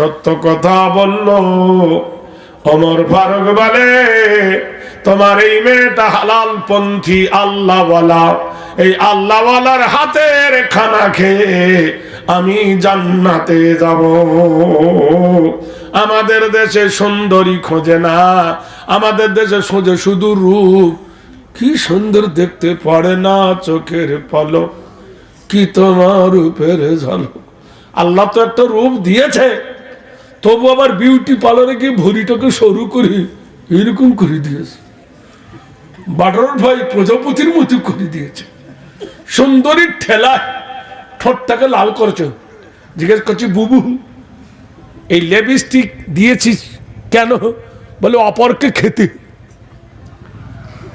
সত্য কথা বলল। অমর ফারুক বলে, তোমার এই মেয়েটা হালাল পন্থী আল্লাহওয়ালা। এই আল্লাহওয়ালার হাতের খানা খেয়ে আমি জান্নাতে যাব। আমাদের দেশে সুন্দরী খোঁজে না, আমাদের দেশে খোঁজে শুধু রূপ। কি সুন্দর দেখতে পারে না চোখের পলক, কি তোমার রূপের ঝলক। আল্লাহ তো একটা রূপ দিয়েছে। তবু আবার বিউটি পার্লারে গিয়ে ভরিটাকে সরু করে এরকম করে দিয়েছে। বাটর ভাই প্রজাপতির মতো করে দিয়েছে। সুন্দরীর ঠেলায় ঠোঁটটাকে লাল করেছে। জিজ্ঞেস করছি, বুবু, এই লেপস্টিক দিয়েছিস কেন? বলে, অপরকে খেতে।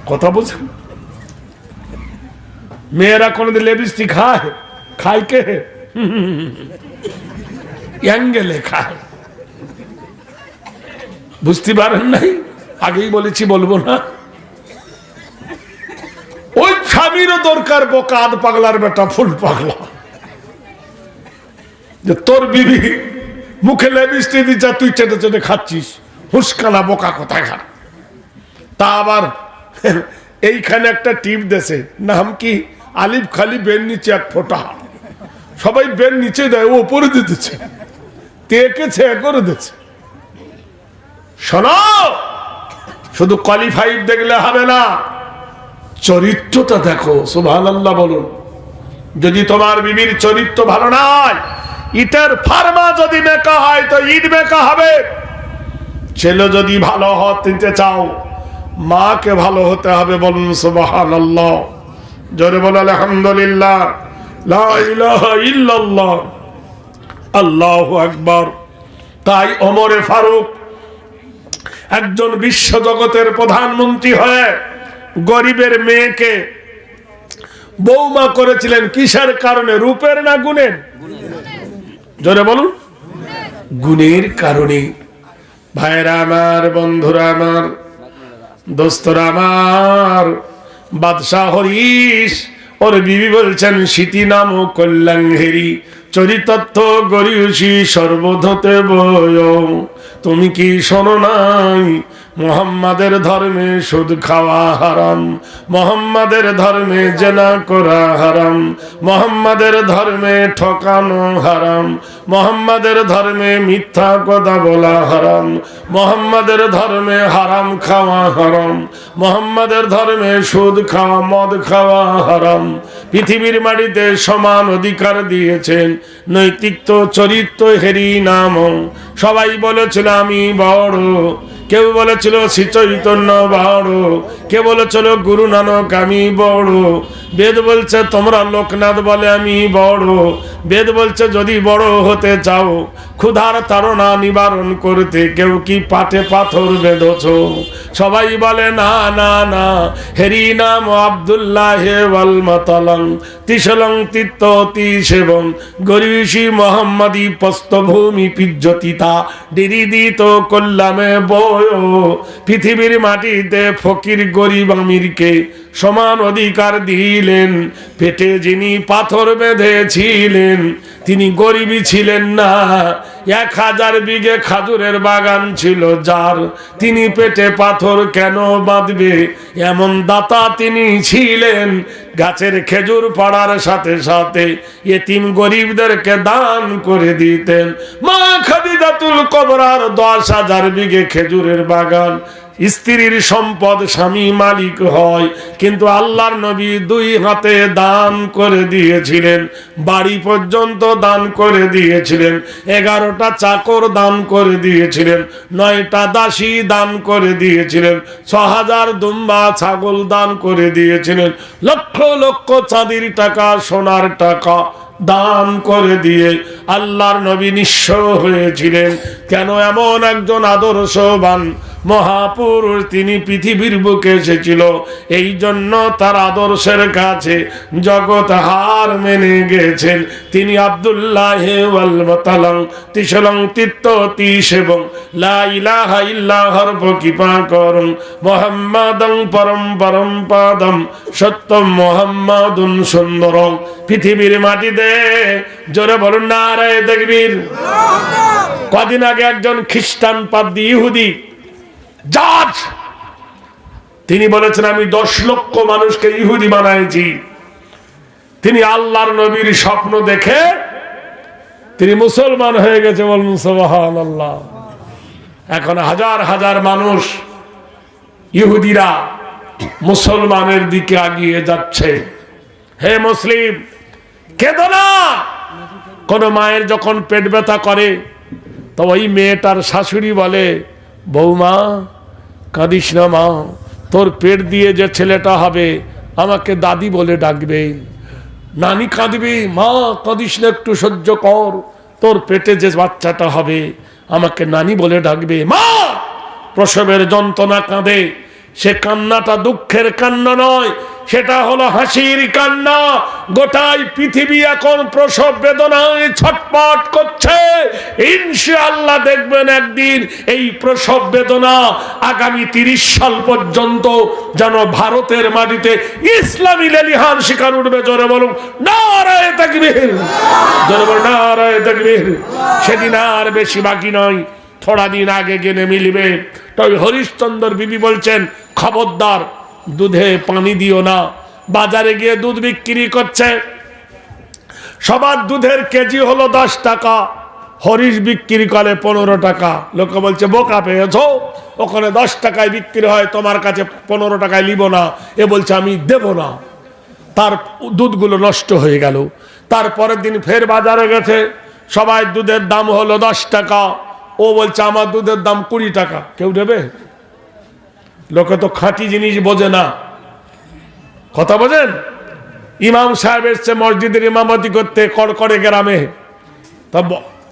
কথা বলছেন মেয়েরা কোনোদিন লেপস্টিক খায়? খায় কে? অ্যাঙ্গেলে খায়। বুঝতে পারেন নাই? আগেই বলেছি, বলব না। ওই স্বামীরও দরকার বোকা আধ পাগলার বেটা, ফুল পাগলা। যে তোর বিবি মুখে লেবিস্টি দিচ্ছে, তুই চেটে চেটে খাচ্ছিস। হুসকানা বোকা কোথায় খা তা আবার এইখানে একটা টিপ দেশে নাম কি? আলিফ খালি বের নিচে এক ফোটা। সবাই বের নিচে দেয়, ও উপরে দিতেছে। তেকেছে করে দিচ্ছে শোনো, শুধু কোয়ালিফাইড দেখলে হবে না, চরিত্রটা দেখো সুভান আল্লাহ বলুন। যদি তোমার বিবির চরিত্র ভালো নয়, ইটের ফার্মা যদি মেকা হয়, তো ইট মেকা হবে। ছেলে যদি ভালো হতে চাও, মাকে ভালো হতে হবে বলুন সুবাহান জোরে বল আলহামদুলিল্লাহ। আল্লাহু আকবার। তাই ওমরে ফারুক একজন বিশ্ব জগতের প্রধানমন্ত্রী হয়ে গরিবের মেয়েকে বৌমা করেছিলেন, কিসের কারণে? রূপের না গুণের? জোরে বলুন। গুণের কারণে। ভাইরা আমার, বন্ধুরা আমার, দোস্তরা আমার, বাদশাহ হরিশ, ওর বিবি বলছেন, স্মৃতি নাম কল্যাণঘেরি চরিতত্ব গরিয়সী সর্বধতে বয় তুমি কি শোনো নাই? মোহাম্মদের ধর্মে সুদ খাওয়া হারাম, মোহাম্মদের ধর্মে জেনা করা হারাম, মোহাম্মদের ধর্মে ঠকানো হারাম, মোহাম্মদের ধর্মে মিথ্যা কথা বলা হারাম, মোহাম্মদের ধর্মে হারাম খাওয়া হারাম, মোহাম্মদের ধর্মে সুদ খাওয়া, মদ খাওয়া হারাম। পৃথিবীর মাটিতে সমান অধিকার দিয়েছেন নৈতিক চরিত্র হেরি নাম সবাই বলেছিল, আমি বড় কেউ বলেছিল শ্রী চৈতন্য বড়? কে বলেছিল গুরু নানক আমি বড়? বেদ বলছে, তোমরা লোকনাথ বলে আমি বড়। বেদ বলছে, যদি বড় হতে চাও, ক্ষুধার তাড়না নিবারণ করতে কেউ কি পাঠে পাথর বেঁধছ? সবাই বলে, না না না। হেরি নাম আবদুল্লাহ ওয়ালমাতালং তিসলং তিত্ত তিসেবং গরিষি মোহাম্মদি পস্তভূমি পিজ্জতিতা ডিরিদিত কল্যামে বয়। পৃথিবীর মাটিতে ফকির গরিব আমিরকে সমান অধিকার দিলেন। পেটে যিনি পাথর বেঁধেছিলেন, তিনি গরিবই ছিলেন না। এক হাজার বিঘে খাজুরের বাগান ছিল যার। তিনি পেটে পাথর কেন বাঁধবে? এমন দাতা তিনি ছিলেন। গাছের খেজুর পড়ার সাথে সাথে এতিম গরিবদেরকে দান করে দিতেন। মা খাদিজাতুল কবরার দশ হাজার বিঘে খেজুরের বাগান স্ত্রীর সম্পদ স্বামী মালিক হয়, কিন্তু আল্লাহর নবী দুই হাতে দান করে দিয়েছিলেন, বাড়ি পর্যন্ত দান করে দিয়েছিলেন, এগারোটা চাকর দান করে দিয়েছিলেন, নয়টা দাসী দান করে দিয়েছিলেন ছ হাজার দুম্বা ছাগল দান করে দিয়েছিলেন, লক্ষ লক্ষ চাঁদির টাকা, সোনার টাকা দান করে দিয়ে আল্লাহর নবী নিঃস্ব হয়েছিলেন। কেন এমন একজন আদর্শবান মহাপুরুষ তিনি পৃথিবীর বুকে এসেছিল। এই জন্য তার আদর্শের কাছে জগৎ হার মেনে গেছেন তিনি আবদুল্লাহ তিসলং তিত্ত তিস এবং লা ইলাহা ইল্লাহর কৃপা করুন। মোহাম্মদং পরম পরম পাদম সত্যম মোহাম্মদুন সুন্দরং পৃথিবীর মাটিতে জোরে বলুন না রায় দেখবীর কদিন আগে একজন খ্রিস্টান পাদ্দি ইহুদি জাজ। তিনি বলেছেন, আমি দশ লক্ষ মানুষকে ইহুদি বানাইছি। তিনি আল্লাহর নবীর স্বপ্ন দেখে তিনি মুসলমান হয়ে গেছে বলুন আল্লাহ এখন হাজার হাজার মানুষ ইহুদিরা মুসলমানের দিকে আগিয়ে যাচ্ছে। হে মুসলিম, কেদো না। কোন মায়ের যখন পেট ব্যথা করে, তো ওই মেয়েটার শাশুড়ি বলে, বৌমা কাঁদিস না, মা। তোর পেট দিয়ে যে ছেলেটা হবে, আমাকে দাদি বলে ডাকবে। নানি কাঁদবে, মা, কাঁদিস না, একটু সহ্য কর। তোর পেটে যে বাচ্চাটা হবে, আমাকে নানি বলে ডাকবে, মা! প্রসবের যন্ত্রণা কাঁদে। সে কান্নাটা দুঃখের কান্না নয় সেটা হলো হাসির কান্না। গোটাই পৃথিবী এখন প্রসব বেদনায় ছটপট করছে। ইনশাআল্লাহ দেখবেন একদিন এই প্রসব বেদনা আগামী তিরিশ সাল পর্যন্ত যেন ভারতের মাটিতে ইসলামী লেলিহান শিকার উঠবে। জোরে বলুন, নারায় তাকবীর। জোরে বলুন, নারায় তাকবীর। সেদিন আর বেশি বাকি নয়, থোড়া দিন আগে গেলে মিলবে। তবে হরিশ্চন্দ্র বিবি বলছেন, খবরদার দুধে পানি দিও না। বাজারে গিয়ে দুধ বিক্রি করছে। সবার দুধের কেজি হলো দশ টাকা, হরিশ বিক্রি করে পনেরো টাকা। লোকে বলছে, বোকা পেয়েছ? ওখানে দশ টাকায় বিক্রি হয়, তোমার কাছে পনেরো টাকায় নিব না। এ বলছে, আমি দেব না। তার দুধগুলো নষ্ট হয়ে গেল। তারপরের দিন ফের বাজারে গেছে। সবাই দুধের দাম হলো দশ টাকা। ও বলছে, আমার দুধের দাম কুড়ি টাকা। কেউ দেবে? লোকে তো খাঁটি জিনিস বোঝে না। কথা বোঝেন? ইমাম সাহেব এসছে মসজিদের ইমামতি করতে, কড়কড়ে গ্রামে। তা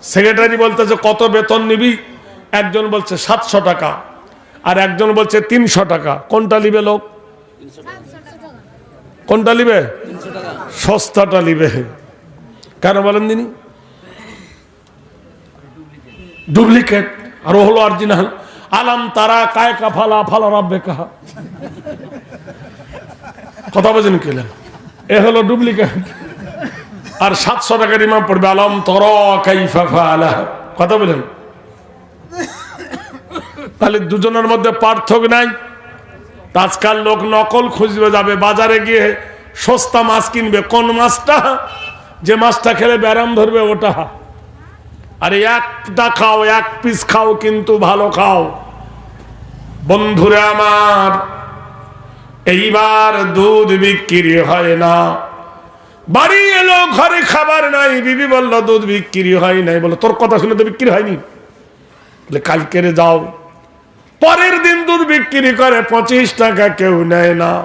সেক্রেটারি বলতেছে, কত বেতন নিবি? একজন বলছে, সাতশো টাকা। আর একজন বলছে, তিনশো টাকা। কোনটা নিবে লোক? কোনটা নিবে সস্তাটা নিবে কেন বলেন দিনি ডুপ্লিকেট আর হলো অরিজিনাল আলাম তারা কায় কাফালা ফালা রাব্বে কাহা কথা বোঝেন কেলেন এ হলো ডুপ্লিকেট। আর সাতশো টাকার ইমাম পড়বে, আলম তর কাইফা ফালা। কথা বলেন তাহলে দুজনের মধ্যে পার্থক্য নাই। আজকাল লোক নকল খুঁজবে, যাবে বাজারে গিয়ে সস্তা মাছ কিনবে। কোন মাছটা? যে মাছটা খেলে ব্যারাম ধরবে, ওটা। আরে একটা খাও, এক পিস খাও, কিন্তু ভালো খাও। বন্ধুরে আমার, এইবার দুধ বিক্রি হয় না। বাড়ি এলো, ঘরে খাবার নাই। বিবি বলল, দুধ বিক্রি হয় নাই। বলো, তোর কথা শুনে তো বিক্রি হয়নি। বলে, কালকেরে যাও। পরের দিন দুধ বিক্রি করে, পঁচিশ টাকা কেউ নেয় না।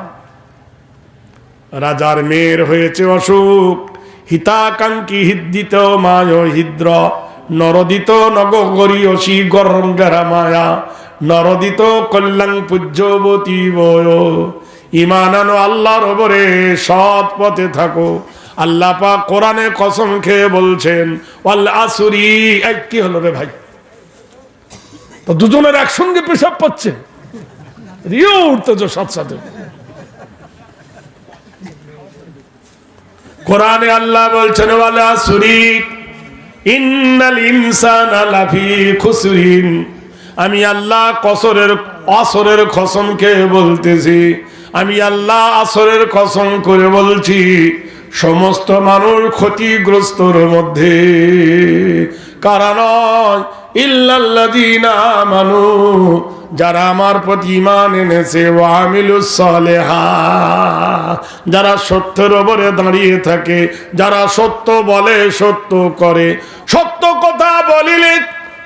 রাজার মেয়ের হয়েছে অসুখ। হিতাকাঙ্ক্ষী হিদ্দিত মায় হিদ্র। নরদিত নগরী অসি গরম গেরা মায়া। নরদিত কল্যাণ পূজ্যবতী বয় ইমান আনো আল্লাহর ওপরে সৎ পথে থাকো। আল্লাহ পাক কোরআনে কসম খেয়ে বলছেন আসুরি এই কি হলো রে ভাই? তো দুজনের একসঙ্গে পেশাব পাচ্ছে। রিও উঠতেছ সাথে। কোরআনে আল্লাহ বলছেন, ওয়াল আসুরি, ইন্নাল ইনসান লাফি খুসরিন। আমি আল্লাহ কসরের, আসরের কসমকে বলতেছি। আমি আল্লাহ আসরের কসম করে বলছি, সমস্ত মানুষ ক্ষতিগ্রস্তর মধ্যে। কারণ নয়? ইল্লাল্লাযীনা আমানু, যারা আমার প্রতি ইমান এনেছে ওয়ামিলুস সালেহা। যারা সত্যের ওপরে দাঁড়িয়ে থাকে, যারা সত্য বলে, সত্য করে। সত্য কথা বলিলে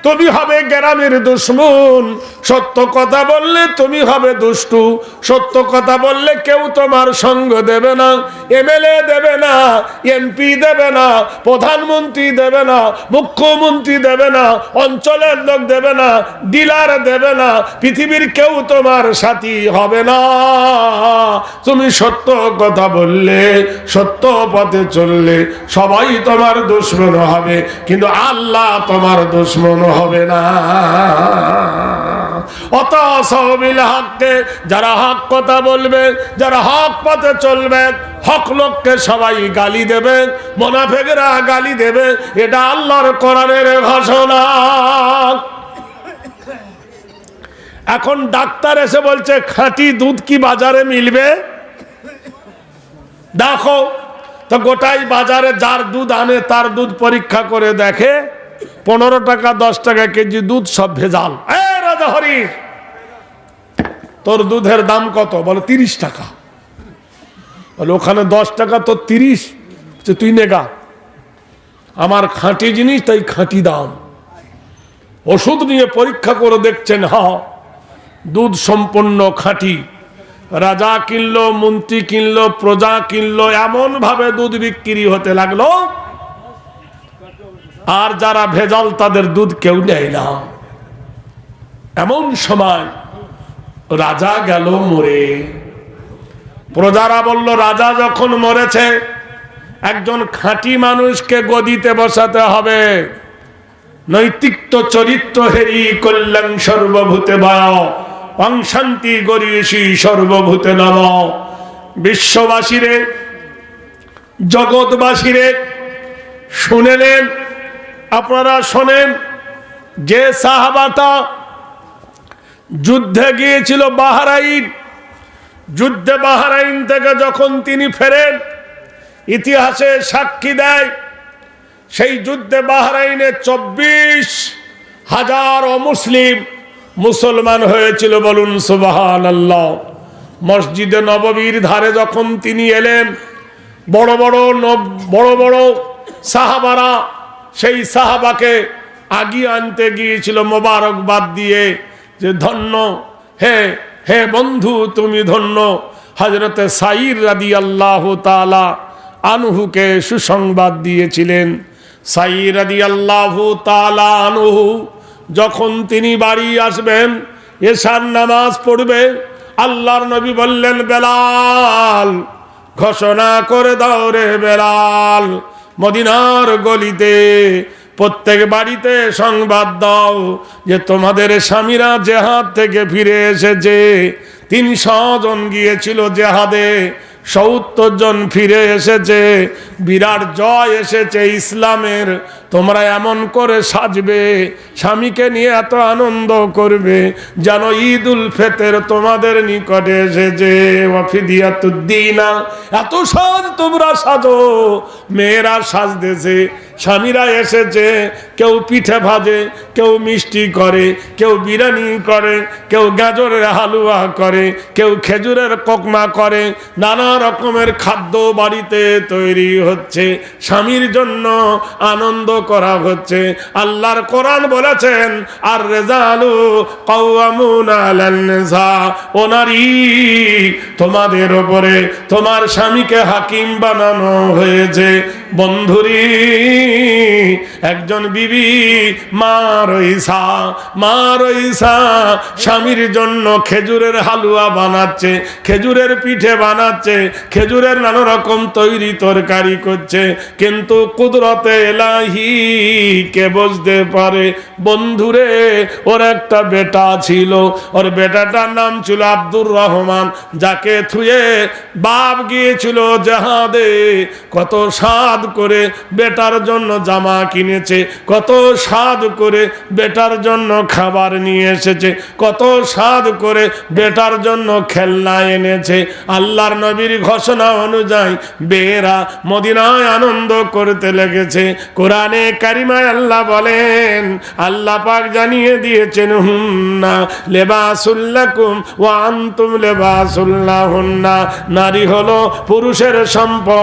তুমি হবে গ্রামের দুশ্মন। সত্য কথা বললে তুমি হবে দুষ্টু। সত্য কথা বললে কেউ তোমার সঙ্গ দেবে না। এমএলএ দেবে না, এমপি দেবে না, প্রধানমন্ত্রী দেবে না, মুখ্যমন্ত্রী দেবে না, অঞ্চলের লোক দেবে না, ডিলার দেবে না, পৃথিবীর কেউ তোমার সাথী হবে না। তুমি সত্য কথা বললে, সত্য পথে চললে সবাই তোমার দুশ্মন হবে। কিন্তু আল্লাহ তোমার দুশ্মন হবে না। হককে যারা হক কথা বলবে যারা হক পথে চলবে হক লোককে সবাই গালি দেবে মোনাফেকরা গালি দেবে এটা আল্লাহর কোরআনের ঘোষণা। এখন ডাক্তার এসে বলছে, খাঁটি দুধ কি বাজারে মিলবে? দেখো, তো গোটাই বাজারে যার দুধ আনে, তার দুধ পরীক্ষা করে দেখে পনেরো টাকা, দশ টাকা কেজি দুধ, সব ভেজাল। রাজা হরি, তোর দুধের দাম কত? বলে, তিরিশ টাকা। বলে, ওখানে দশ টাকা, তোর তিরিশ। তুই নেগা আমার খাঁটি জিনিস, তাই খাঁটি দাম। ওষুধ নিয়ে পরীক্ষা করে দেখছেন, হ দুধ সম্পন্ন খাঁটি। রাজা কিনলো, মন্ত্রী কিনলো, প্রজা কিনলো এমন ভাবে দুধ বিক্রি হতে লাগল। আর যারা ভেজাল তাদের দুধ কেউ নেয় না। এমন সময় রাজা গেল মরে। প্রজারা বলল, রাজা যখন মরেছে, একজন খাঁটি মানুষকে গদিতে বসাতে হবে। নৈতিক্য চরিত্র হেরি কল্যাণ সর্বভূতে বায়, অংশান্তি গরিয়সী সর্বভূতে নম। বিশ্ববাসীরে, জগৎবাসীরে শুনেলেন আপনারা শোনেন, যে সাহাবাতা যুদ্ধে গিয়েছিল বাহারাইন, যুদ্ধে বাহারাইন থেকে যখন তিনি ফেরেন, ইতিহাসে সাক্ষী দেয়, সেই যুদ্ধে বাহরাইনে চব্বিশ হাজার অমুসলিম মুসলমান হয়েছিল বলুন সুবাহান আল্লাহ মসজিদে নববীর ধারে যখন তিনি এলেন, বড় বড় বড় বড় সাহাবারা সেই সাহাবাকে আগিয়ে আনতে গিয়েছিল মোবারকবাদ দিয়ে যে, ধন্য, হে হে বন্ধু, তুমি ধন্য। হজরতে সাইর রাদি আল্লাহ তালা আনহুকে সুসংবাদ দিয়েছিলেন। সাইর রাদি আল্লাহ তালা আনহু যখন তিনি বাড়ি আসবেন, এশার নামাজ পড়বে, আল্লাহর নবী বললেন, বেলাল, ঘোষণা করে দাও রে বেলাল। মদিনার গলিতে প্রত্যেক বাড়িতে সংবাদ দাও যে তোমাদের স্বামীরা জেহাদ থেকে ফিরে এসেছে। তিনশো জন গিয়েছিল জেহাদে। সত্তর জন ফিরে এসেছে। বিরাট জয় এসেছে ইসলামের। তোমরা এমন করে সাজবে, স্বামীকে নিয়ে এত আনন্দ করবে, যেন ঈদ উল ফেতের তোমাদের নিকটে এসেছে। এত সাজ তোমরা সাজো। মেয়েরা সাজতেছে, স্বামীরা এসেছে, কেউ পিঠে ভাজে, কেউ মিষ্টি করে, কেউ বিরিয়ানি করে, কেউ গাজরের হালুয়া করে, কেউ খেজুরের কোকমা করে, নানা রকমের খাদ্য বাড়িতে তৈরি হচ্ছে। স্বামীর জন্য আনন্দ করা হচ্ছে। আল্লাহর কোরআন বলেছেন আর রেজালু কওয়ামুন আলান নিসা ও তোমাদের ওপরে তোমার স্বামীকে হাকিম বানানো হয়েছে। বন্ধুরি, একজন বিবি, মা রইসা মা রইসা, স্বামীর জন্য খেজুরের হালুয়া বানাচ্ছে, খেজুরের পিঠে বানাচ্ছে, খেজুরের নানা রকম তৈরি তরকারি করছে, কিন্তু কুদরতে এলাহি কে বুঝতে পারে? বন্ধুরে, ওর একটা বেটা ছিল, ওর বেটাটার নাম ছিল আব্দুর রহমান, যাকে থুয়ে বাপ গিয়েছিল জাহাদে, কত স্বাদ করে বেটার জন্য জামা কিনেছে, কত স্বাদ করে বেটার জন্য খাবার নিয়ে এসেছে, কত স্বাদ করে বেটার জন্য খেলনা এনেছে। আল্লাহর নবীর ঘোষণা অনুযায়ী বেরা মদিনায় আনন্দ করতে লেগেছে। কোরআনে কারিমায় আল্লাহ বলেন, আল্লাহ পাক জানিয়ে দিয়েছেন, হুন্না লেবাসুল্লাকুম ওয়া আনতুম লেবাসুল্লাহুন্না নারী হলো পুরুষের সম্পদ।